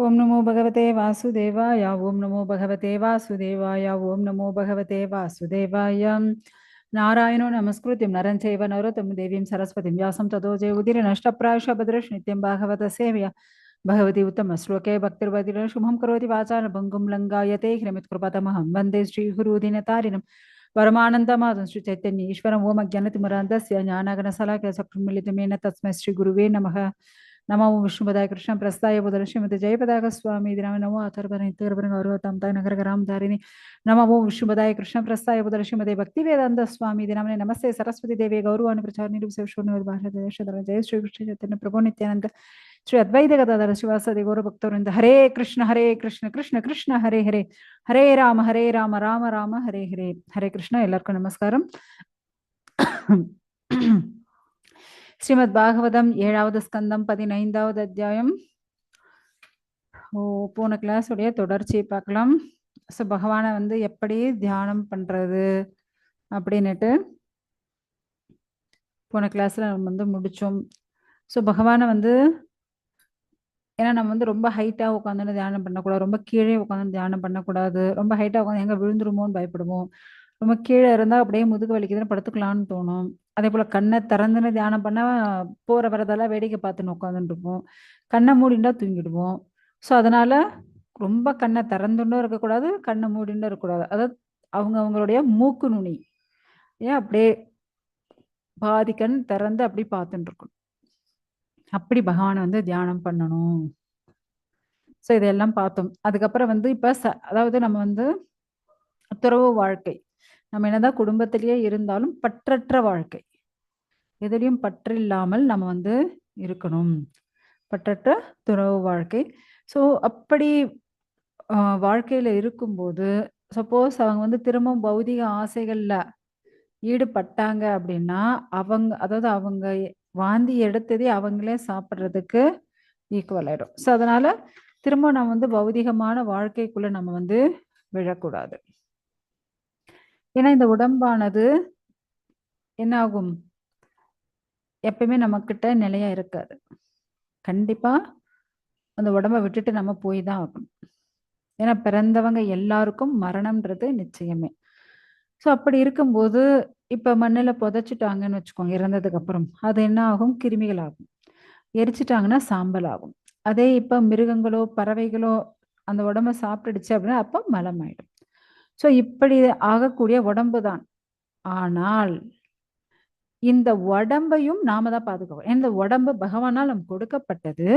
ओम नमो भगवते वासुदेवाय, ओम नमो भगवते वासुदेवाय, ओम नमो भगवते वासुदेवाय। नारायण नमस्कृत नरंज नरोतम, देवी सरस्वती व्यास तदो जय। उदीर नष्ट प्राश भद्रश नित्यम भागवत सेव्य। भगवती उत्तम श्लोके भक्तिर्वदीर शुभम करोति वाचा भंगुम लंगायते हिमित कृपतम हम वंदे श्री गुरुदीन तारिण परमानंद माधव श्री चैतन्य ईश्वर ओम अज्ञान तिमरांद ज्ञानगण सलाकृमित मेन तस्म श्री गुरुवे नमः। నమో విష్ణుపదాయ కృష్ణ ప్రస్తాయ బుధల శ్రీమతి జయపదాక స్వామి ఇది నమో అథర్భన ఇత్తగర్భన గౌరవ తమతాయ నగర గ్రామధారిని నమో విష్ణుపదాయ కృష్ణ ప్రస్తాయ బుధల శ్రీమతి భక్తి వేదాంత స్వామి ఇది నమని నమస్తే సరస్వతి దేవి గౌరవాన్ని ప్రచార నిరూపిసేశ్వరుని భారతదేశ జయ శ్రీకృష్ణ చైతన్య ప్రభు నిత్యానంద ಶ್ರೀ ಅದ್ವೈತ ಗದಾಧರ ಶಿವಾಸದಿ ಗೌರ ಭಕ್ತವರಿಂದ ಹರೇ ಕೃಷ್ಣ ಹರೇ ಕೃಷ್ಣ ಕೃಷ್ಣ ಕೃಷ್ಣ ಹರೇ ಹರೇ ಹರೇ ರಾಮ ಹರೇ ರಾಮ ರಾಮ ರಾಮ ಹರೇ ಹರೇ ಹರೇ ಕೃಷ್ಣ ಎಲ್ಲರಿಗೂ ನಮಸ್ಕಾರ ஸ்ரீமத் பாகவதம் ஏழாவது ஸ்கந்தம் பதினைந்தாவது அத்தியாயம். ஓ போன கிளாஸ் உடைய தொடர்ச்சியை பார்க்கலாம். ஸோ பகவானை வந்து எப்படி தியானம் பண்ணுறது அப்படின்னுட்டு போன கிளாஸில் நம்ம வந்து முடிச்சோம். ஸோ பகவானை வந்து ஏன்னா நம்ம வந்து ரொம்ப ஹைட்டாக உட்காந்துன்னு தியானம் பண்ணக்கூடாது. ரொம்ப கீழே உட்காந்து தியானம் பண்ணக்கூடாது. ரொம்ப ஹைட்டாக உட்காந்து எங்கே விழுந்துருமோன்னு பயப்படுவோம். ரொம்ப கீழே இருந்தால் அப்படியே முதுகு வலிக்குதுன்னு படுத்துக்கலாம்னு தோணும். அதே போல் கண்ணை திறந்துன்னு தியானம் பண்ணால் போகிற வரதெல்லாம் வேடிக்கை பார்த்துன்னு உட்காந்துட்டு இருப்போம். கண்ணை மூடிண்டா தூங்கிடுவோம். ஸோ அதனால் ரொம்ப கண்ணை திறந்துன்னும் இருக்கக்கூடாது கண்ணை மூடிண்டும் இருக்கக்கூடாது. அதாவது அவங்க அவங்களுடைய மூக்கு நுனி. ஏன் அப்படியே பாதி கண் திறந்து அப்படி பார்த்துட்டு இருக்கணும். அப்படி பகவானை வந்து தியானம் பண்ணணும். ஸோ இதெல்லாம் பார்த்தோம். அதுக்கப்புறம் வந்து இப்போ ச அதாவது நம்ம வந்து துறவு வாழ்க்கை. நம்ம என்னதான் குடும்பத்திலேயே இருந்தாலும் பற்றற்ற வாழ்க்கை. எதிலையும் பற்று இல்லாமல் நம்ம வந்து இருக்கணும். பற்றற்ற துறவு வாழ்க்கை. ஸோ அப்படி வாழ்க்கையில இருக்கும்போது சப்போஸ் அவங்க வந்து திரும்பவும் பௌதிக ஆசைகள்ல ஈடுபட்டாங்க அப்படின்னா அவங்க அதாவது அவங்க வாந்தி எடுத்ததே அவங்களே சாப்பிட்றதுக்கு ஈக்குவல் ஆயிடும். ஸோ அதனால திரும்ப நம்ம வந்து பௌதிகமான வாழ்க்கைக்குள்ள நம்ம வந்து விழக்கூடாது. ஏன்னா இந்த உடம்பானது என்னாகும்? எப்பயுமே நம்மக்கிட்ட நிலையா இருக்காது. கண்டிப்பா அந்த உடம்ப விட்டுட்டு நம்ம போய் தான் ஆகணும். ஏன்னா பிறந்தவங்க எல்லாருக்கும் மரணம்ன்றது நிச்சயமே. ஸோ அப்படி இருக்கும்போது இப்ப மண்ணில் புதைச்சிட்டாங்கன்னு வச்சுக்கோங்க இறந்ததுக்கு அப்புறம் அது என்ன ஆகும் கிருமிகள் ஆகும் எரிச்சிட்டாங்கன்னா சாம்பல் ஆகும் அதே இப்ப மிருகங்களோ பறவைகளோ அந்த உடம்ப சாப்பிட்டுடுச்சு அப்படின்னா அப்போ மலம் ஆயிடும் ஸோ இப்படி ஆகக்கூடிய உடம்பு தான். ஆனால் இந்த உடம்பையும் நாம தான் பாதுகாக்கணும். இந்த உடம்பு பகவானால் நம்ம கொடுக்கப்பட்டது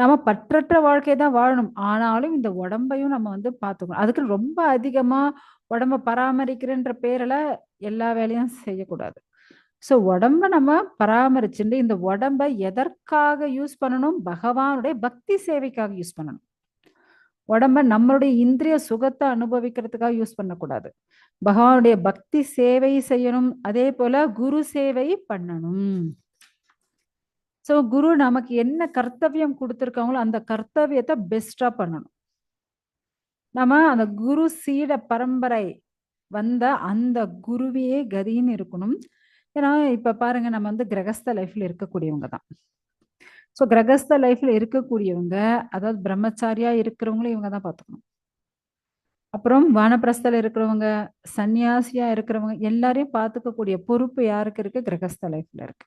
நம்ம பற்றற்ற வாழ்க்கை தான் வாழணும். ஆனாலும் இந்த உடம்பையும் நம்ம வந்து பார்த்துக்கணும். அதுக்கு ரொம்ப அதிகமா உடம்ப பராமரிக்கிறன்ற பேரில் எல்லா வேலையும் செய்யக்கூடாது. ஸோ உடம்ப நம்ம பராமரிச்சுட்டு இந்த உடம்ப எதற்காக யூஸ் பண்ணணும்? பகவானுடைய பக்தி சேவைக்காக யூஸ் பண்ணணும். உடம்ப நம்மளுடைய இந்திரிய சுகத்தை அனுபவிக்கிறதுக்காக யூஸ் பண்ணக்கூடாது. பகவானுடைய பக்தி சேவை செய்யணும். அதே போல குரு சேவை பண்ணணும். ஸோ குரு நமக்கு என்ன கர்த்தவியம் கொடுத்துருக்காங்களோ அந்த கர்த்தவியத்தை பெஸ்டா பண்ணணும். நம்ம அந்த குரு சீட பரம்பரை வந்த அந்த குருவியே கதின்னு இருக்கணும். ஏன்னா இப்ப பாருங்க நம்ம வந்து கிரகஸ்த லைஃப்ல இருக்கக்கூடியவங்க தான். ஸோ கிரகஸ்த லைஃப்ல இருக்கக்கூடியவங்க அதாவது பிரம்மச்சாரியா இருக்கிறவங்களும் இவங்க தான் பார்த்துக்கணும். அப்புறம் வானப்பிரஸ்தல இருக்கிறவங்க சன்னியாசியா இருக்கிறவங்க எல்லாரையும் பார்த்துக்கக்கூடிய பொறுப்பு யாருக்கு இருக்கு? கிரகஸ்த லைஃப்ல இருக்கு.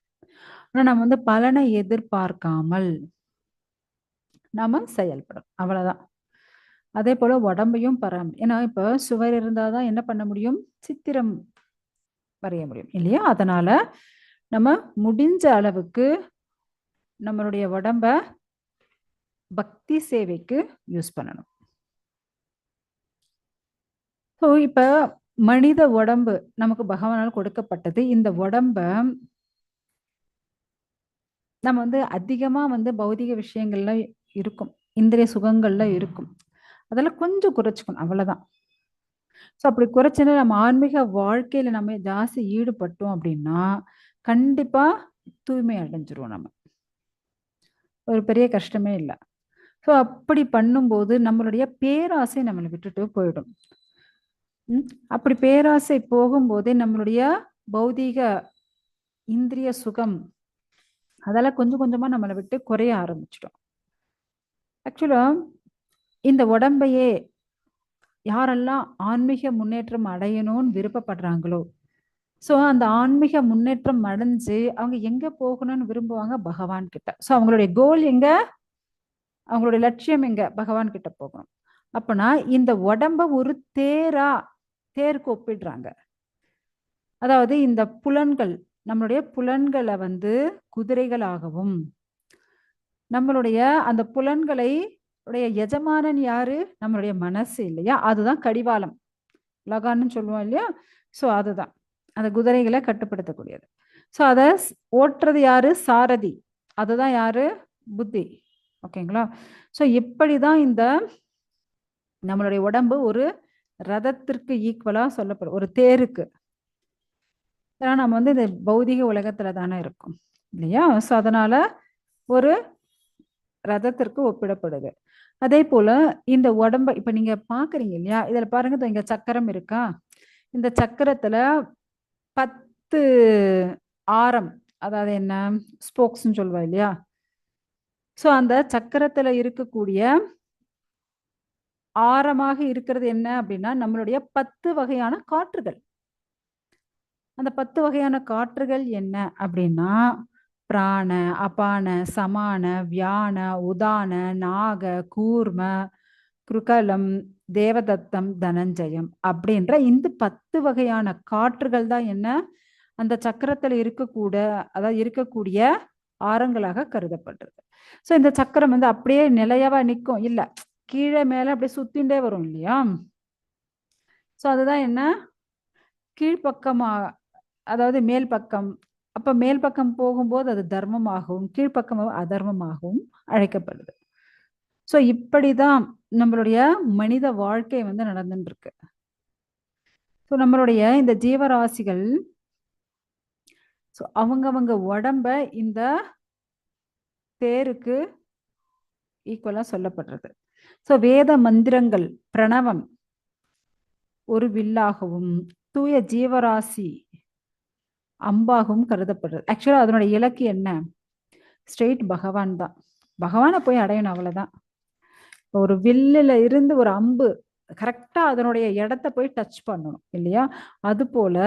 ஆனா நம்ம வந்து பலனை எதிர்பார்க்காமல் நாம செயல்படும் அவ்வளவுதான். அதே போல உடம்பையும் பராமரி ஏன்னா இப்போ சுவர் இருந்தாதான் என்ன பண்ண முடியும்? சித்திரம் வரைய முடியும் இல்லையா? அதனால நம்ம முடிஞ்ச அளவுக்கு நம்மளுடைய உடம்ப பக்தி சேவைக்கு யூஸ் பண்ணணும். ஸோ இப்ப மனித உடம்பு நமக்கு பகவானால் கொடுக்கப்பட்டது. இந்த உடம்ப நம்ம வந்து அதிகமா வந்து பௌதிக விஷயங்கள்ல இருக்கும். இந்திரிய சுகங்கள்ல இருக்கும். அதெல்லாம் கொஞ்சம் குறைச்சிக்கணும். அவ்வளவுதான். ஸோ அப்படி குறைச்சுன்னா நம்ம ஆன்மீக வாழ்க்கையில நம்ம ஜாஸ்தி ஈடுபட்டோம் அப்படின்னா கண்டிப்பா தூய்மை அடைஞ்சிருவோம் நம்ம. ஒரு பெரிய கஷ்டமே இல்லை. ஸோ அப்படி பண்ணும்போது நம்மளுடைய பேராசை நம்மளை விட்டுட்டு போயிடும். அப்படி பேராசை போகும்போதே நம்மளுடைய பௌதீக இந்திரிய சுகம் அதெல்லாம் கொஞ்சம் கொஞ்சமாக நம்மளை விட்டு குறைய ஆரம்பிச்சிடும். ஆக்சுவலாக இந்த உடம்பையே யாரெல்லாம் ஆன்மீக முன்னேற்றம் அடையணும்னு விருப்பப்படுறாங்களோ ஸோ அந்த ஆன்மீக முன்னேற்றம் அடைஞ்சு அவங்க எங்க போகணும்னு விரும்புவாங்க? பகவான் கிட்ட. ஸோ அவங்களுடைய கோல் எங்க? அவங்களுடைய லட்சியம் எங்க? பகவான் கிட்ட போகணும். அப்பனா இந்த உடம்ப ஒரு தேரா தேருக்கு ஒப்பிடுறாங்க. அதாவது இந்த புலன்கள் நம்மளுடைய புலன்களை வந்து குதிரைகளாகவும் நம்மளுடைய அந்த புலன்களை உடைய எஜமானன் யாரு? நம்மளுடைய மனசு இல்லையா? அதுதான் கடிவாளம். லகான்னு சொல்லுவோம் இல்லையா? ஸோ அதுதான். அந்த குதிரைகளை கட்டுப்படுத்தக்கூடியது. ஸோ அதை ஓட்டுறது யாரு? சாரதி. அதுதான் யாரு? புத்தி. ஓகேங்களா? ஸோ இப்படிதான் இந்த நம்மளுடைய உடம்பு ஒரு ரதத்திற்கு ஈக்குவலா சொல்லப்படும். ஒரு தேருக்கு. ஏன்னா நம்ம வந்து இந்த பௌதிக உலகத்துல தானே இருக்கோம். இல்லையா? ஸோ அதனால ஒரு ரதத்திற்கு ஒப்பிடப்படுது. அதே போல இந்த உடம்ப இப்ப நீங்க பாக்குறீங்க இல்லையா? இதுல பாருங்க இங்க சக்கரம் இருக்கா? இந்த சக்கரத்துல பத்து ஆரம் அதாவது என்ன? ஸ்போக்ஸ்ன்னு சொல்லுவா இல்லையா? ஸோ அந்த சக்கரத்தில் இருக்கக்கூடிய ஆரமாக இருக்கிறது என்ன அப்படின்னா நம்மளுடைய பத்து வகையான காற்றுகள். அந்த பத்து வகையான காற்றுகள் என்ன அப்படின்னா பிராண அபான சமான வியான உதான நாக கூர்ம குருகலம் தேவதத்தம் தனஞ்சயம் அப்படின்ற இந்த பத்து வகையான காற்றுகள் தான் என்ன? அந்த சக்கரத்தில் இருக்கக்கூட அதாவது இருக்கக்கூடிய ஆரங்களாக கருதப்படுறது ஸோ இந்த சக்கரம் வந்து அப்படியே நிலையாவா நிற்கும் இல்லை கீழே மேலே அப்படியே சுத்திண்டே வரும் இல்லையா? ஸோ அதுதான் என்ன? கீழ்ப்பக்கமாக அதாவது மேல் பக்கம். அப்போ மேல் பக்கம் போகும்போது அது தர்மமாகவும் கீழ்ப்பக்கம் அதர்மமாகவும் அழைக்கப்படுது. ஸோ இப்படிதான் நம்மளுடைய மனித வாழ்க்கை வந்து நடந்துட்டு இருக்கு ஸோ நம்மளுடைய இந்த ஜீவராசிகள் ஸோ அவங்கவங்க உடம்ப இந்த தேருக்கு ஈக்குவலாக சொல்லப்படுறது. ஸோ வேத மந்திரங்கள் பிரணவம் ஒரு வில்லாகவும் தூய ஜீவராசி அம்பாகவும் கருதப்படுறது. ஆக்சுவலாக அதனுடைய இலக்கு என்ன? ஸ்ட்ரெயிட் பகவான் தான். பகவானை போய் அடையணும் அவ்வளோதான் ஒரு வில்லுல இருந்து ஒரு அம்பு கரெக்டா அதனுடைய இடத்த போய் டச் பண்ணணும் இல்லையா? அது போல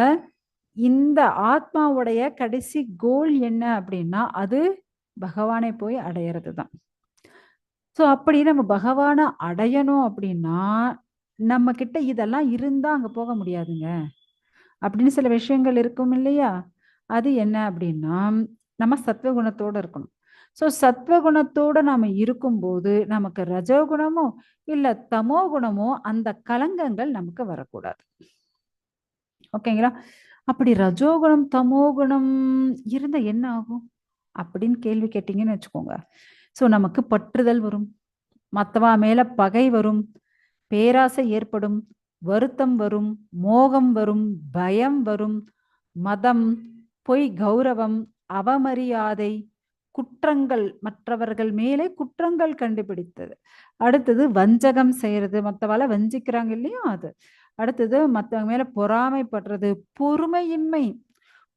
இந்த ஆத்மாவுடைய கடைசி கோல் என்ன அப்படின்னா அது பகவானை போய் அடையிறது தான் ஸோ அப்படி நம்ம பகவானை அடையணும் அப்படின்னா நம்ம கிட்ட இதெல்லாம் இருந்தா அங்க போக முடியாதுங்க. அப்படின்னு சில விஷயங்கள் இருக்கும் இல்லையா? அது என்ன அப்படின்னா நம்ம சத்துவ குணத்தோட இருக்கணும். ஸோ சத்வகுணத்தோடு நாம இருக்கும்போது நமக்கு ரஜோகுணமோ இல்ல தமோ குணமோ அந்த கலங்கங்கள் நமக்கு வரக்கூடாது. ஓகேங்களா? அப்படி ரஜோகுணம் தமோ குணம் இருந்தா என்ன ஆகும்? அப்படின்னு கேள்வி கேட்டீங்கன்னு வச்சுக்கோங்க. ஸோ நமக்கு பற்றுதல் வரும். மற்றவா மேல பகை வரும். பேராசை ஏற்படும். வருத்தம் வரும். மோகம் வரும். பயம் வரும். மதம் பொய் கௌரவம் அவமரியாதை குற்றங்கள் மற்றவர்கள் மேலே குற்றங்கள் கண்டுபிடித்தது. அடுத்தது வஞ்சகம் செய்யறது. மற்றவால வஞ்சிக்கிறாங்க இல்லையா அது. அடுத்தது மற்றவங்க மேல பொறாமைப்படுறது. பொறுமையின்மை.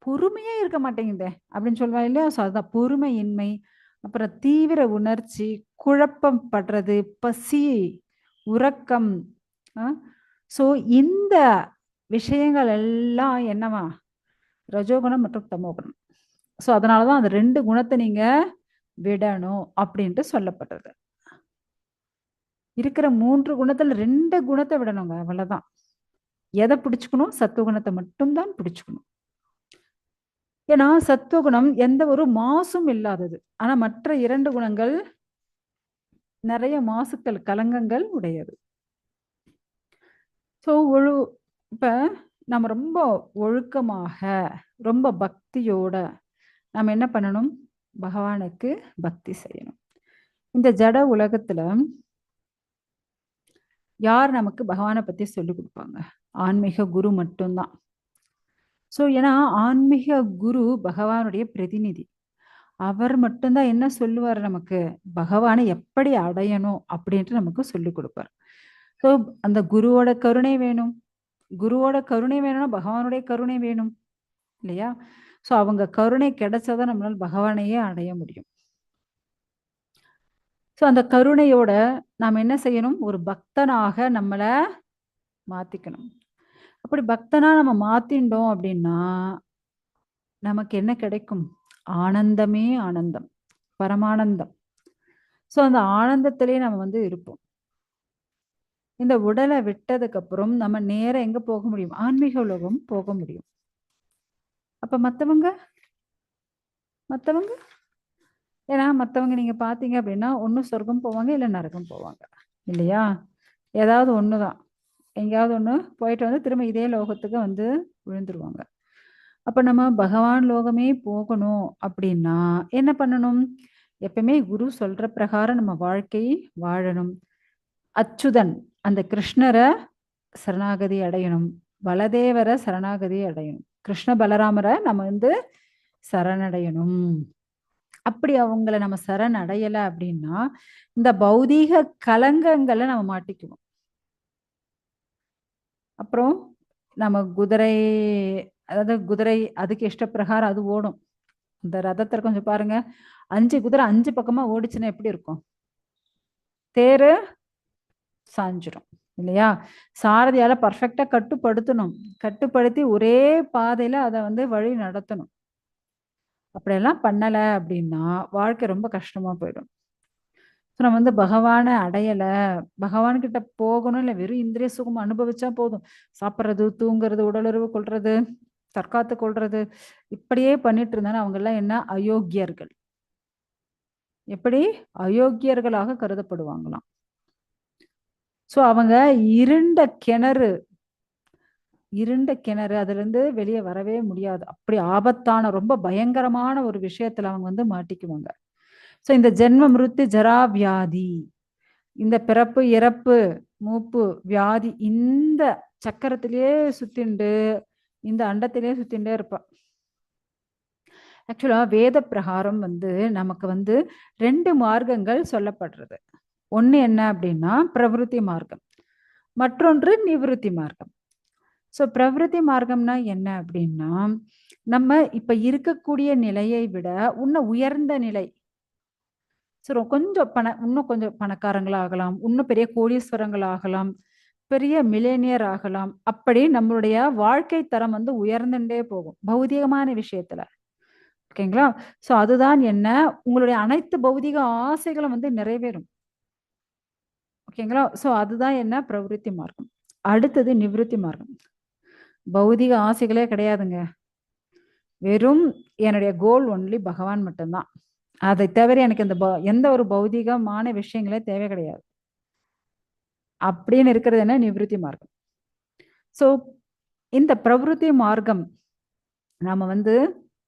பொறுமையே இருக்க மாட்டேங்குதே அப்படின்னு சொல்லுவா இல்லையா? ஸோ அதுதான் பொறுமையின்மை. அப்புறம் தீவிர உணர்ச்சி குழப்பம் படுறது பசி உறக்கம் ஸோ இந்த விஷயங்கள் எல்லாம் என்னவா? ரஜோகுணம் மற்றும் தமோகுணம். ஸோ அதனாலதான் அந்த ரெண்டு குணத்தை நீங்கள் விடணும் அப்படின்ட்டு சொல்லப்பட்டது இருக்கிற மூன்று குணத்தில் ரெண்டு குணத்தை விடணுங்க அவ்வளோதான் எதை பிடிச்சுக்கணும்? சத்துவகுணத்தை மட்டும்தான் பிடிச்சுக்கணும். ஏன்னா சத்துவகுணம் எந்த ஒரு மாசும் இல்லாதது. ஆனால் மற்ற இரண்டு குணங்கள் நிறைய மாசுக்கள் கலங்கங்கள் உடையது. ஸோ ஒழு இப்போ நம்ம ரொம்ப ஒழுக்கமாக ரொம்ப பக்தியோட நம்ம என்ன பண்ணணும்? பகவானுக்கு பக்தி செய்யணும். இந்த ஜட உலகத்துல யார் நமக்கு பகவானை பத்தி சொல்லி கொடுப்பாங்க? ஆன்மீக குரு மட்டும்தான். ஸோ ஏன்னா ஆன்மீக குரு பகவானுடைய பிரதிநிதி. அவர் மட்டும்தான் என்ன சொல்லுவார் நமக்கு? பகவானை எப்படி அடையணும் அப்படின்ட்டு நமக்கு சொல்லி கொடுப்பார். ஸோ அந்த குருவோட கருணை வேணும். குருவோட கருணை வேணும்னா பகவானுடைய கருணை வேணும். இல்லையா? ஸோ அவங்க கருணை கிடைச்சாதான் நம்மளால் பகவானையே அடைய முடியும். ஸோ அந்த கருணையோட நாம் என்ன செய்யணும்? ஒரு பக்தனாக நம்மளை மாற்றிக்கணும் அப்படி பக்தனா நம்ம மாத்திண்டோம் அப்படின்னா நமக்கு என்ன கிடைக்கும்? ஆனந்தமே ஆனந்தம். பரமானந்தம். ஸோ அந்த ஆனந்தத்திலே நம்ம வந்து இருப்போம். இந்த உடலை விட்டதுக்கு அப்புறம் நம்ம நேரம் எங்க போக முடியும்? ஆன்மீக உலகம் போக முடியும். அப்ப மத்தவங்க? மத்தவங்க? ஏன்னா மத்தவங்க நீங்க பாத்தீங்க அப்படின்னா ஒன்று சொர்க்கம் போவாங்க இல்ல நரகம் போவாங்க. இல்லையா? ஏதாவது ஒண்ணுதான். எங்கேயாவது ஒன்று போயிட்டு வந்து திரும்ப இதே லோகத்துக்கு வந்து விழுந்துருவாங்க. அப்ப நம்ம பகவான் லோகமே போகணும் அப்படின்னா என்ன பண்ணணும்? எப்பவுமே குரு சொல்ற பிரகாரம் நம்ம வாழ்க்கை வாழணும். அச்சுதன் அந்த கிருஷ்ணரை சரணாகதி அடையணும். பலதேவரை சரணாகதி அடையணும் கிருஷ்ண பலராமரை நம்ம வந்து சரணடையணும். அப்படி அவங்கள நம்ம சரண் அடையலை அப்படின்னா இந்த பௌதீக கலங்கங்களை நம்ம மாட்டிக்குவோம். அப்புறம் நம்ம குதிரை அதாவது குதிரை அதுக்கு இஷ்ட பிரகாரம் அது ஓடும். இந்த ரதத்தை கொஞ்சம் பாருங்க. அஞ்சு குதிரை அஞ்சு பக்கமா ஓடிச்சுன்னா எப்படி இருக்கும்? தேரு சாஞ்சிரும். இல்லையா? சாரதியால பர்ஃபெக்டா கட்டுப்படுத்தணும். கட்டுப்படுத்தி ஒரே பாதையில அதை வந்து வழி நடத்தணும். அப்படியெல்லாம் பண்ணல அப்படின்னா வாழ்க்கை ரொம்ப கஷ்டமா போயிடும். ஸோ நம்ம வந்து பகவானை அடையலை பகவான் கிட்ட போகணும் இல்லை வெறும் இந்திரிய சுகம் அனுபவிச்சா போதும். சாப்பிட்றது தூங்குறது உடலுறவு கொள்றது தற்காத்து கொள்றது இப்படியே பண்ணிட்டு இருந்தாலும் அவங்க எல்லாம் என்ன? அயோக்கியர்கள். எப்படி? அயோக்கியர்களாக கருதப்படுவாங்களாம். ஸோ அவங்க இருண்ட கிணறு இருண்ட கிணறு அதுலேருந்து வெளியே வரவே முடியாது. அப்படி ஆபத்தான ரொம்ப பயங்கரமான ஒரு விஷயத்தில் அவங்க வந்து மாட்டிக்குவாங்க. ஸோ இந்த ஜென்ம மிருத்து ஜரா வியாதி இந்த பிறப்பு இறப்பு மூப்பு வியாதி இந்த சக்கரத்திலேயே சுத்திண்டு இந்த அண்டத்திலேயே சுத்திண்டே இருப்பான் ஆக்சுவலாக வேத பிரகாரம் வந்து நமக்கு வந்து ரெண்டு மார்க்கங்கள் சொல்லப்படுறது. ஒன்று என்ன அப்படின்னா பிரவிருத்தி மார்க்கம். மற்றொன்று நிவிருத்தி மார்க்கம். ஸோ பிரவிருத்தி மார்க்கம்னா என்ன அப்படின்னா நம்ம இப்ப இருக்கக்கூடிய நிலையை விட இன்னும் உயர்ந்த நிலை. ஸோ கொஞ்சம் பண இன்னும் கொஞ்சம் பணக்காரங்களாகலாம் இன்னும் பெரிய கோடீஸ்வரங்கள் ஆகலாம் பெரிய மிலேனியர் ஆகலாம் அப்படி நம்மளுடைய வாழ்க்கை தரம் வந்து உயர்ந்துட்டே போகும் பௌதிகமான விஷயத்துல. ஓகேங்களா? ஸோ அதுதான் என்ன? உங்களுடைய அனைத்து பௌதிக ஆசைகளும் வந்து நிறைவேறும். ஓகேங்களா? ஸோ அதுதான் என்ன? பிரவருத்தி மார்க்கம். அடுத்தது நிவிருத்தி மார்க்கம். பௌதிக ஆசைகளே கிடையாதுங்க. வெறும் என்னுடைய கோல் ஒன்லி பகவான் மட்டும்தான். அதை தவிர எனக்கு இந்த எந்த ஒரு பௌதிகமான விஷயங்களே தேவை கிடையாது. அப்படின்னு இருக்கிறது என்ன? நிவிருத்தி மார்க்கம். ஸோ இந்த பிரவருத்தி மார்க்கம் நாம வந்து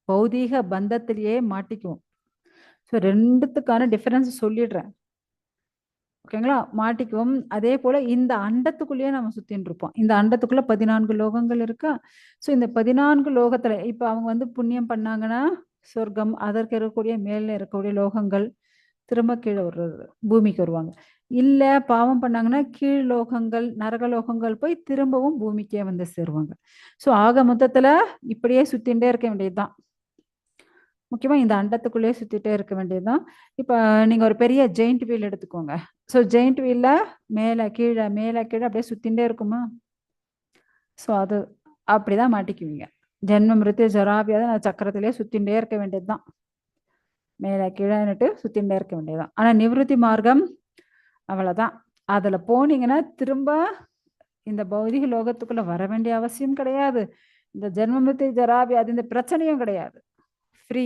பௌதீக பந்தத்திலேயே மாட்டிக்குவோம். ஸோ ரெண்டுத்துக்கான டிஃபரன்ஸ் சொல்லிடுறேன். ஓகேங்களா மாட்டிக்குவோம். அதே போல இந்த அண்டத்துக்குள்ளேயே நம்ம சுத்தின்னு இருப்போம். இந்த அண்டத்துக்குள்ள பதினான்கு லோகங்கள் இருக்கா? ஸோ இந்த பதினான்கு லோகத்துல இப்ப அவங்க வந்து புண்ணியம் பண்ணாங்கன்னா சொர்க்கம் அதற்கு இருக்கக்கூடிய மேல இருக்கக்கூடிய லோகங்கள் திரும்ப கீழே வர்றது பூமிக்கு வருவாங்க. இல்ல பாவம் பண்ணாங்கன்னா கீழ் லோகங்கள் நரக லோகங்கள் போய் திரும்பவும் பூமிக்கே வந்து சேருவாங்க. ஸோ ஆக மொத்தத்துல இப்படியே சுத்தின்ண்டே இருக்க வேண்டியதுதான். முக்கியமா இந்த அண்டத்துக்குள்ளேயே சுத்திட்டே இருக்க வேண்டியதுதான். இப்ப நீங்க ஒரு பெரிய ஜெயிண்ட் வீல் எடுத்துக்கோங்க. ஸோ ஜெயிண்ட் வீலில் மேலே கீழே மேலே கீழே அப்படியே சுத்தின்ண்டே இருக்குமா? ஸோ அது அப்படி தான் மாட்டிக்குவீங்க. ஜென்ம மிருத்து ஜராபியாக நான் சக்கரத்திலே சுத்தின்ண்டே இருக்க வேண்டியது தான் மேலே கீழேன்னுட்டு சுத்தின்ண்டே இருக்க வேண்டியது தான் ஆனால் நிவிருத்தி மார்க்கம் அவ்வளோதான் அதில் போனீங்கன்னா திரும்ப இந்த பௌதிக லோகத்துக்குள்ளே வர வேண்டிய அவசியம் கிடையாது. இந்த ஜென்மமிருத்தி அது இந்த பிரச்சனையும் கிடையாது. ஃப்ரீ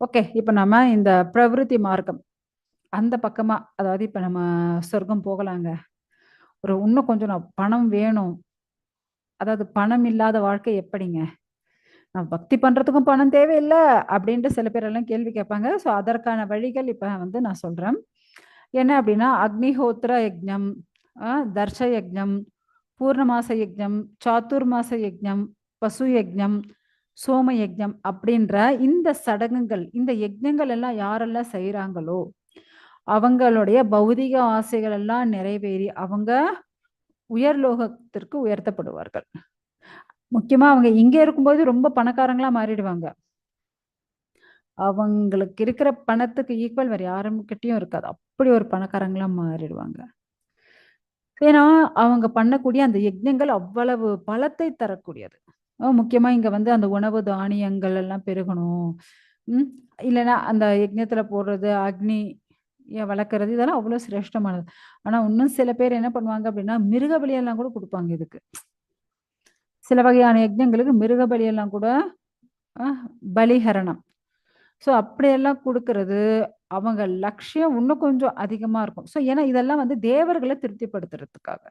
ஓகே இப்போ நம்ம இந்த பிரவிருத்தி மார்க்கம். அந்த பக்கமா அதாவது இப்போ நம்ம சொர்க்கம் போகலாங்க. ஒரு இன்னும் கொஞ்சம் நான் பணம் வேணும். அதாவது பணம் இல்லாத வாழ்க்கை எப்படிங்க? நான் பக்தி பண்றதுக்கும் பணம் தேவையில்லை அப்படின்ட்டு சில பேர் எல்லாம் கேள்வி கேட்பாங்க. ஸோ அதற்கான வழிகள் இப்போ வந்து நான் சொல்றேன். என்ன அப்படின்னா அக்னிஹோத்திர யஜ்ஞம் தர்ஷ யஜ்ஞம் பூர்ணமாச யஜ்ஞம் சாத்துர்மாச யஜ்ஞம் பசு யஜ்ஞம் சோம யஜ்ஞம் அப்படின்ற இந்த சடங்குகள் இந்த யஜ்ஞங்கள் எல்லாம் யாரெல்லாம் செய்கிறாங்களோ அவங்களுடைய பௌதிக ஆசைகள் எல்லாம் நிறைவேறி அவங்க உயர்லோகத்திற்கு உயர்த்தப்படுவார்கள். முக்கியமா அவங்க இங்க இருக்கும்போது ரொம்ப பணக்காரங்களா மாறிடுவாங்க. அவங்களுக்கு இருக்கிற பணத்துக்கு ஈக்குவல் வேற யாருக்கிட்டயும் இருக்காது. அப்படி ஒரு பணக்காரங்களா மாறிடுவாங்க. ஏன்னா அவங்க பண்ணக்கூடிய அந்த யஜ்ஞங்கள் அவ்வளவு பலத்தை தரக்கூடியது. முக்கியமா இங்க வந்து அந்த உணவு தானியங்கள் எல்லாம் பெருகணும். உம் இல்லைன்னா அந்த யஜ்ஞத்துல போடுறது அக்னி வளர்க்கறது இதெல்லாம் அவ்வளவு சிரேஷ்டமானது. ஆனா இன்னும் சில பேர் என்ன பண்ணுவாங்க அப்படின்னா மிருக பலியெல்லாம் கூட கொடுப்பாங்க இதுக்கு. சில வகையான யஜ்ஞங்களுக்கு மிருக பலியெல்லாம் கூட அஹ், பலிஹரணம். ஸோ அப்படியெல்லாம் கொடுக்கறது அவங்க லட்சியம் இன்னும் கொஞ்சம் அதிகமா இருக்கும். ஸோ ஏன்னா இதெல்லாம் வந்து தேவர்களை திருப்திப்படுத்துறதுக்காக.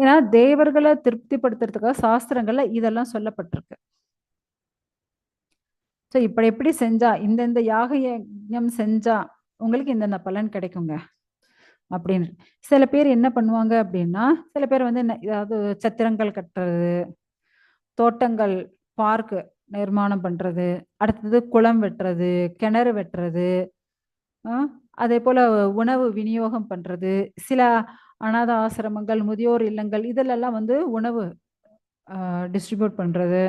ஏன்னா தேவர்களை திருப்திப்படுத்துறதுக்காக சாஸ்திரங்கள்ல இதெல்லாம் சொல்லப்பட்டிருக்கு. ஸோ இப்படி எப்படி செஞ்சா இந்தந்த யாக யஜ்ஞம் செஞ்சா உங்களுக்கு இந்தந்த பலன் கிடைக்குங்க. அப்படின்னு. சில பேர் என்ன பண்ணுவாங்க அப்படின்னா சில பேர் வந்து என்ன ஏதாவது சத்திரங்கள் கட்டுறது தோட்டங்கள் பார்க்கு நிர்மாணம் பண்ணுறது அடுத்தது குளம் வெட்டுறது கிணறு வெட்டுறது அதே போல் உணவு விநியோகம் பண்ணுறது சில அனாத ஆசிரமங்கள் முதியோர் இல்லங்கள் இதிலெல்லாம் வந்து உணவு டிஸ்ட்ரிபியூட் பண்ணுறது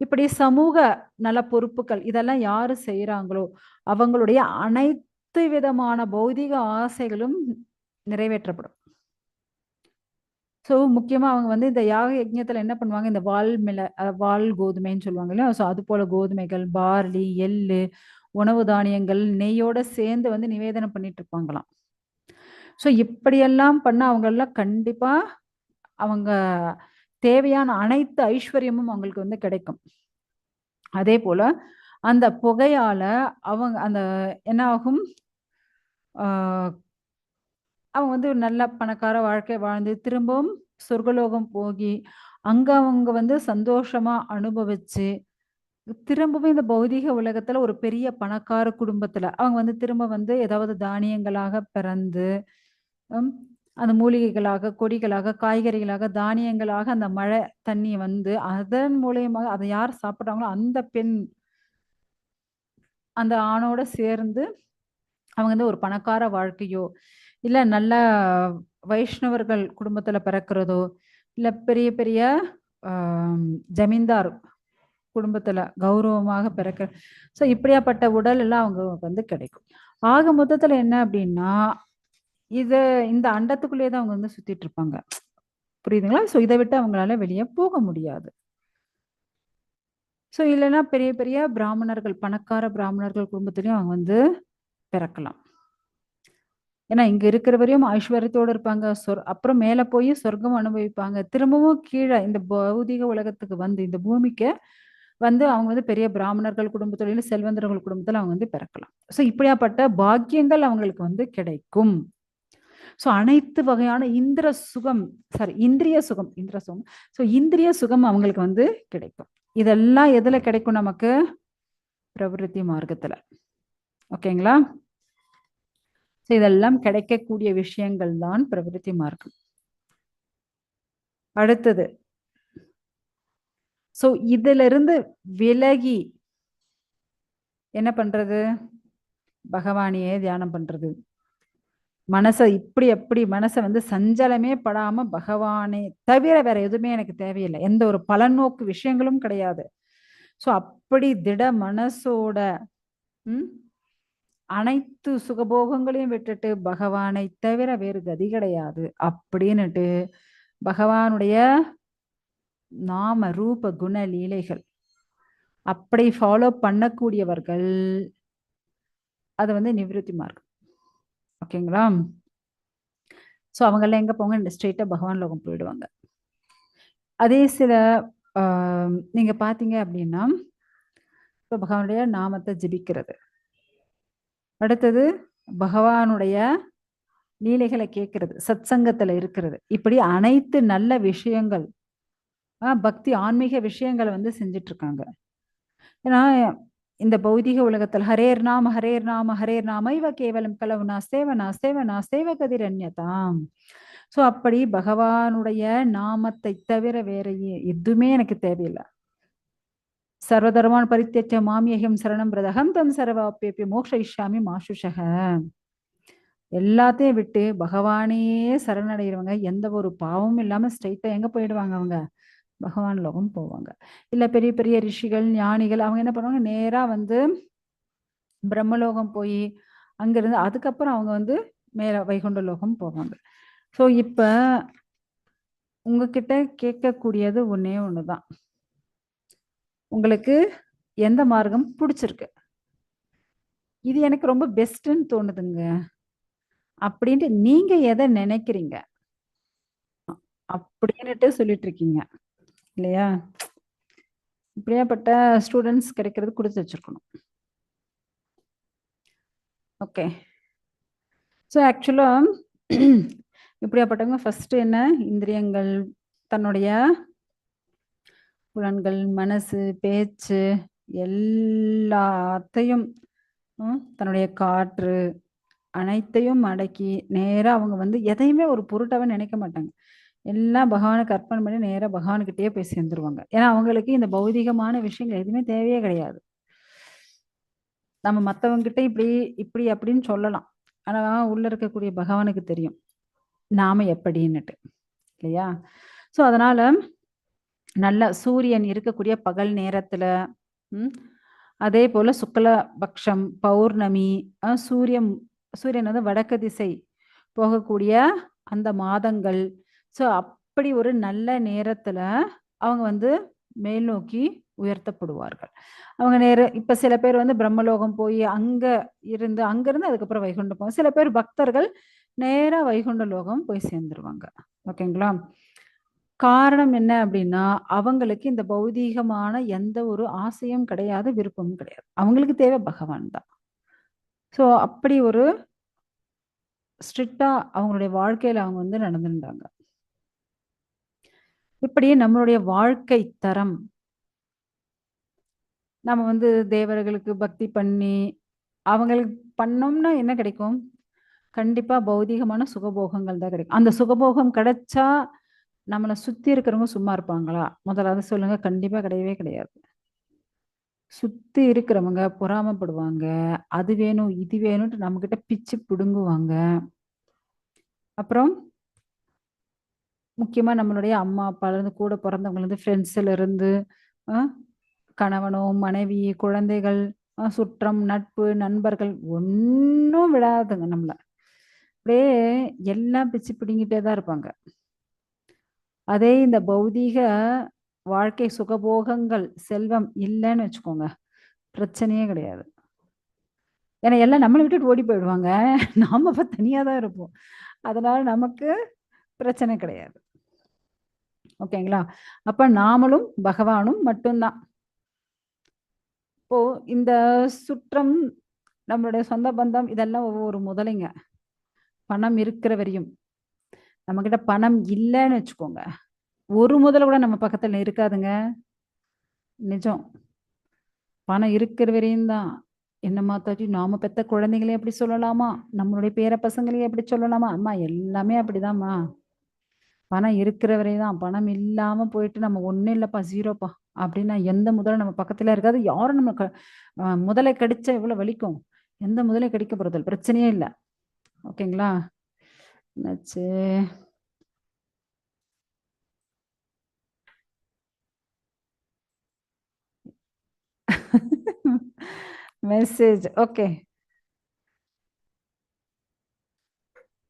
இப்படி சமூக நல பொறுப்புகள் இதெல்லாம் யார் செய்கிறாங்களோ அவங்களுடைய அனைத்து விதமான பௌதிக ஆசைகளும் நிறைவேற்றப்படும். ஸோ முக்கியமா அவங்க வந்து இந்த யாக யஜ்யத்தில் என்ன பண்ணுவாங்க? இந்த வால் மிள அஹ் வால் கோதுமைன்னு சொல்லுவாங்க இல்லையா? ஸோ அது போல கோதுமைகள் பார்லி எள்ளு உணவு தானியங்கள் நெய்யோட சேர்ந்து வந்து நிவேதனம் பண்ணிட்டு இருப்பாங்களாம். ஸோ இப்படியெல்லாம் பண்ண அவங்களெல்லாம் கண்டிப்பாக கண்டிப்பா அவங்க தேவையான அனைத்து ஐஸ்வர்யமும் அவங்களுக்கு வந்து கிடைக்கும். அதே போல அந்த புகையால அவங்க அந்த என்ன ஆகும் அவங்க வந்து நல்ல பணக்கார வாழ்க்கை வாழ்ந்து திரும்பவும் சொர்க்கலோகம் போகி அங்க அவங்க வந்து சந்தோஷமா அனுபவிச்சு திரும்பவும் இந்த பௌதீக உலகத்துல ஒரு பெரிய பணக்கார குடும்பத்துல அவங்க வந்து திரும்ப வந்து ஏதாவது தானியங்களாக பிறந்து அந்த மூலிகைகளாக கொடிகளாக காய்கறிகளாக தானியங்களாக அந்த மழை தண்ணி வந்து அதன் மூலியமாக அதை யார் சாப்பிட்றாங்களோ அந்த பெண் அந்த ஆணோட சேர்ந்து அவங்க வந்து ஒரு பணக்கார வாழ்க்கையோ இல்ல நல்ல வைஷ்ணவர்கள் குடும்பத்துல பிறக்கிறதோ இல்ல பெரிய பெரிய ஜமீன்தார் குடும்பத்துல கௌரவமாக பிறக்க ஸோ இப்படியாப்பட்ட உடல் எல்லாம் அவங்க வந்து கிடைக்கும். ஆக மொத்தத்துல என்ன அப்படின்னா இதை இந்த அண்டத்துக்குள்ளேயே தான் அவங்க வந்து சுத்திட்டு இருப்பாங்க. புரியுதுங்களா? ஸோ இதை விட்டு அவங்களால வெளியே போக முடியாது. ஸோ இல்லைன்னா பெரிய பெரிய பிராமணர்கள் பணக்கார பிராமணர்கள் குடும்பத்துலேயும் அவங்க வந்து பிறக்கலாம். ஏன்னா இங்க இருக்கிற வரையும் ஐஸ்வர்யத்தோடு இருப்பாங்க. சொர் அப்புறம் மேலே போய் சொர்க்கம் அனுபவிப்பாங்க. திரும்பவும் கீழே இந்த பௌதிக உலகத்துக்கு வந்து இந்த பூமிக்கு வந்து அவங்க வந்து பெரிய பிராமணர்கள் குடும்பத்துல செல்வந்தர்கள் குடும்பத்தில் அவங்க வந்து பிறக்கலாம். ஸோ இப்படியாப்பட்ட பாக்கியங்கள் அவங்களுக்கு வந்து கிடைக்கும். ஸோ அனைத்து வகையான இந்திர சுகம் சாரி இந்திரிய சுகம் இந்திர சுகம். ஸோ இந்திரிய சுகம் அவங்களுக்கு வந்து கிடைக்கும். இதெல்லாம் எதுல கிடைக்கும் நமக்கு? பிரவிருத்தி மார்க்கத்துல. ஓகேங்களா? ஸோ இதெல்லாம் கிடைக்கக்கூடிய விஷயங்கள் தான் பிரவிருத்தி மார்க்கம். அடுத்தது. ஸோ இதுல இருந்து விலகி என்ன பண்றது? பகவானையே தியானம் பண்றது. மனசை இப்படி அப்படி மனசை வந்து சஞ்சலமே படாம பகவானே தவிர வேற எதுவுமே எனக்கு தேவையில்லை. எந்த ஒரு பலநோக்கு விஷயங்களும் கிடையாது. ஸோ அப்படி திட மனசோட ம் அனைத்து சுகபோகங்களையும் விட்டுட்டு பகவானை தவிர வேறு கதி கிடையாது. அப்படின்னுட்டு பகவானுடைய நாம ரூப குண லீலைகள். அப்படி ஃபாலோ பண்ணக்கூடியவர்கள் அது வந்து நிவிருத்தி மார்க்கம். ஓகேங்களா? ஸோ அவங்கெல்லாம் எங்க போங்க? ஸ்ட்ரெயிட்டாக பகவான் லோகம் போயிடுவாங்க. அதே சில ஆஹ், நீங்க பாத்தீங்க அப்படின்னா இப்போ பகவானுடைய நாமத்தை ஜபிக்கிறது. அடுத்தது பகவானுடைய லீலைகளை கேட்கறது சத்சங்கத்துல இருக்கிறது. இப்படி அனைத்து நல்ல விஷயங்கள் ஆஹ், பக்தி ஆன்மீக விஷயங்களை வந்து செஞ்சுட்டு இருக்காங்க ஏன்னா இந்த பௌதிக உலகத்தில் ஹரேர் நாம ஹரேர் நாம ஹரேர் நாம இவ கேவலம் கலவு சேவனா சேவனா நாஸ்தேவ கதிரண்யதாம் ஸோ அப்படி பகவானுடைய நாமத்தை தவிர வேற எதுவுமே எனக்கு தேவையில்லை. சர்வதர்மான் பரித்தியச்ச மாமியகம் சரணம் பிரதகம் தம் சர்வாப்பியப்பி மோக்ஷயிஷ்யாமி மாசுஷக. எல்லாத்தையும் விட்டு பகவானையே சரணடைகிறவங்க எந்த ஒரு பாவமும் இல்லாம ஸ்ட்ரைட்டா எங்க போயிடுவாங்க அவங்க? பகவான் லோகம் போவாங்க. இல்ல பெரிய பெரிய ரிஷிகள் ஞானிகள் அவங்க என்ன பண்ணுவாங்க? நேரா வந்து பிரம்மலோகம் போய் அங்கேருந்து அதுக்கப்புறம் அவங்க வந்து மேலே வைகுண்ட லோகம் போவாங்க. ஸோ இப்ப உங்ககிட்ட கேட்கக்கூடியது ஒண்ணே ஒண்ணுதான். உங்களுக்கு எந்த மார்க்கம் பிடிச்சிருக்கு? இது எனக்கு ரொம்ப பெஸ்ட்டுன்னு தோணுதுங்க. அப்படின்ட்டு நீங்க எதை நினைக்கிறீங்க? அப்படின்னுட்டு சொல்லிட்டு இருக்கீங்க. இல்லையா? இப்படியாப்பட்ட ஸ்டூடெண்ட்ஸ் கிடைக்கிறது கொடுத்து வச்சிருக்கணும். ஓகே ஸோ ஆக்சுவலாக இப்படியாப்பட்டவங்க ஃபர்ஸ்ட் என்ன? இந்திரியங்கள் தன்னுடைய புலன்கள் மனசு பேச்சு எல்லாத்தையும் தன்னுடைய காற்று அனைத்தையும் அடக்கி நேரா அவங்க வந்து எதையுமே ஒரு பொருட்டாவே நினைக்க மாட்டாங்க. எல்லாம் பகவானுக்கு அர்ப்பணம் பண்ணி நேராக பகவான்கிட்டயே போய் சேர்ந்துருவாங்க. ஏன்னா அவங்களுக்கு இந்த பௌதிகமான விஷயங்கள் எதுவுமே தேவையே கிடையாது. நம்ம மற்றவங்கிட்ட இப்படி இப்படி அப்படின்னு சொல்லலாம். ஆனால் உள்ள இருக்கக்கூடிய பகவானுக்கு தெரியும். நாம எப்படின்னுட்டு. இல்லையா? ஸோ அதனால நல்ல சூரியன் இருக்கக்கூடிய பகல் நேரத்துல அதே போல சுக்ல பக்ஷம் பௌர்ணமி சூரியன் சூரியன் வந்து வடக்கு திசை போகக்கூடிய அந்த மாதங்கள் ஸோ அப்படி ஒரு நல்ல நேரத்தில் அவங்க வந்து மேல் நோக்கி உயர்த்தப்படுவார்கள். அவங்க நேர இப்ப சில பேர் வந்து பிரம்மலோகம் போய் அங்க இருந்து அங்கிருந்து அதுக்கப்புறம் வைகுண்டம் போவாங்க சில பேர் பக்தர்கள் நேரா வைகுண்ட லோகம் போய் சேர்ந்துருவாங்க. ஓகேங்களா? காரணம் என்ன அப்படின்னா அவங்களுக்கு இந்த பௌதீகமான எந்த ஒரு ஆசையும் கிடையாது விருப்பமும் கிடையாது. அவங்களுக்கு தேவை பகவான் தான். ஸோ அப்படி ஒரு ஸ்ட்ரிக்டா அவங்களுடைய வாழ்க்கையில அவங்க வந்து நடந்துட்டாங்க இப்படியே நம்மளுடைய வாழ்க்கை தரம். நம்ம வந்து தேவர்களுக்கு பக்தி பண்ணி அவங்களுக்கு பண்ணோம்னா என்ன கிடைக்கும்? கண்டிப்பா பௌதிகமான சுகபோகங்கள் தான் கிடைக்கும். அந்த சுகபோகம் கிடைச்சா நம்மளை சுத்தி இருக்கிறவங்க சும்மா இருப்பாங்களா? முதலாவது சொல்லுங்க கண்டிப்பா கிடையவே கிடையாது. சுத்தி இருக்கிறவங்க பொறாமைப்படுவாங்க அது வேணும் இது வேணும்ட்டு நம்மக்கிட்ட பிச்சு பிடுங்குவாங்க. அப்புறம் முக்கியமாக நம்மளுடைய அம்மா அப்பாலேருந்து கூட பிறந்தவங்கலேருந்து இருந்து கணவனோ மனைவி குழந்தைகள் சுற்றம் நட்பு நண்பர்கள் ஒன்றும் விடாதுங்க நம்மளை. அப்படியே எல்லாம் பிச்சு பிடிங்கிட்டே தான் இருப்பாங்க. அதே இந்த பௌதீக வாழ்க்கை சுகபோகங்கள் செல்வம் இல்லைன்னு வச்சுக்கோங்க. பிரச்சனையே கிடையாது. ஏன்னா எல்லாம் நம்மளை விட்டுட்டு ஓடி போயிடுவாங்க. நாம இப்போ தனியாக தான் இருப்போம். அதனால நமக்கு பிரச்சனை கிடையாது. ஓகேங்களா? அப்ப நாமளும் பகவானும் மட்டும்தான். இப்போ இந்த சுற்றம் நம்மளுடைய சொந்த பந்தம் இதெல்லாம் ஒவ்வொரு முதலைங்க. பணம் இருக்கிற வரையும். நம்ம கிட்ட பணம் இல்லைன்னு வச்சுக்கோங்க. ஒரு முதல்ல கூட நம்ம பக்கத்துல இருக்காதுங்க. நிஜம். பணம் இருக்கிற வரையும் தான். என்ன மாத்தாச்சு நாம பெத்த குழந்தைங்களே எப்படி சொல்லலாமா? நம்மளுடைய பேர பசங்களையும் எப்படி சொல்லலாமா? அம்மா எல்லாமே அப்படிதாம்மா. பணம் இருக்கிற தான் பணம் இல்லாம போயிட்டு நம்ம ஒண்ணும் இல்லப்பா ஜீரோப்பா அப்படின்னா எந்த முதலை நம்ம பக்கத்துல இருக்காது. யாரும் நம்ம க- முதலை கடிச்சா எவ்வளவு வலிக்கும்? எந்த முதலை கடிக்க போறது பிரச்சனையே இல்லை. ஓகேங்களா? என்னாச்சு? மெசேஜ். ஓகே.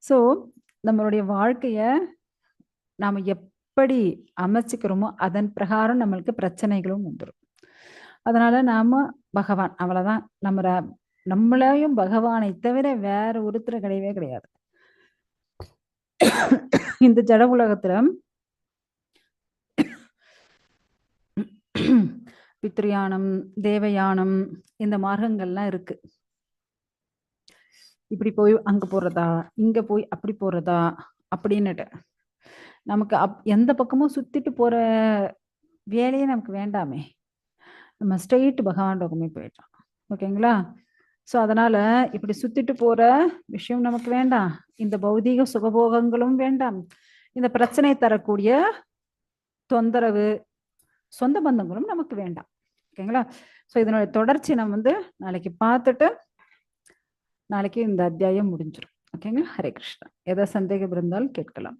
ஸோ நம்மளுடைய வாழ்க்கைய நாம எப்படி அமைச்சிக்கிறோமோ அதன் பிரகாரம் நம்மளுக்கு பிரச்சனைகளும் வந்துடும் அதனால நாம பகவான் அவ்வளவுதான். நம்ம நம்மளையும் பகவானை தவிர வேற ஒருத்தர் கிடையவே கிடையாது. இந்த ஜட உலகத்துல பித்ருயானம் தேவயானம் இந்த மார்க்கங்கள்லாம் இருக்கு. இப்படி போய் அங்க போறதா இங்க போய் அப்படி போறதா அப்படின்னுட்டு. நமக்கு அப் எந்த பக்கமும் சுத்திட்டு போற வேலையே நமக்கு வேண்டாமே. நம்ம ஸ்ட்ரெயிட் பகவான் பக்கமே போயிட்டோம். ஓகேங்களா? ஸோ அதனால இப்படி சுத்திட்டு போற விஷயம் நமக்கு வேண்டாம். இந்த பௌதீக சுகபோகங்களும் வேண்டாம். இந்த பிரச்சனை தரக்கூடிய தொந்தரவு சொந்த பந்தங்களும் நமக்கு வேண்டாம். ஓகேங்களா? ஸோ இதனுடைய தொடர்ச்சி நம்ம வந்து நாளைக்கு பார்த்துட்டு நாளைக்கு இந்த அத்தியாயம் முடிஞ்சிடும் ஓகேங்களா? ஹரே கிருஷ்ணா. எதை சந்தேகம் இருந்தாலும் கேட்கலாம்.